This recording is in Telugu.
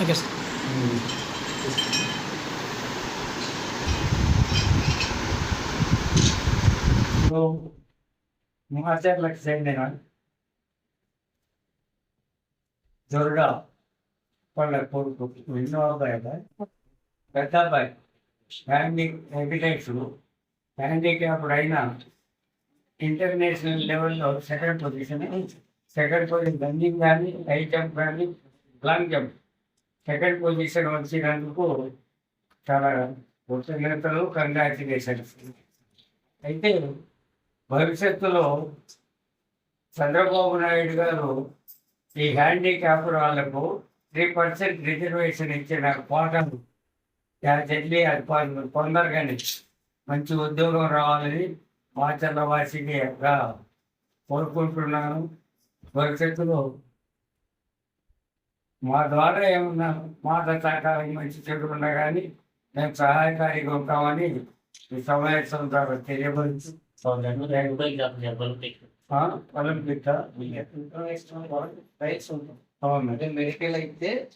Okay. So, Muhajir like saying that Zorda, for like for Windows by that, better by. Standing evidence handicapped అయినా ఇంటర్నేషనల్ లెవెల్లో second position second position running కానీ హై జంప్ కానీ లాంగ్ జంప్ సెకండ్ పొజిషన్ వచ్చినందుకు చాలా కృతజ్ఞతలు కంగ్రాచులేషన్స్ అయితే భవిష్యత్తులో చంద్రబాబు నాయుడు గారు ఈ హ్యాండిక్యాప్డ్ వాళ్ళకు త్రీ పర్సెంట్ రిజర్వేషన్ ఇచ్చిన కోటం చెల్లి అది పొంద- పొందరుగాని మంచి ఉద్యోగం రావాలని మాచర్ల వాసికి కోరుకుంటున్నాను. భవిష్యత్తులో మా ద్వారా ఏమన్నా మాట సహకారం మంచి చెడు ఉన్నా కానీ మేము సహాయకారిగా ఉంటామని ఈ సమావేశం ద్వారా తెలియబడుతు ఒలింపిక్. అవును. మెడికల్ అయితే.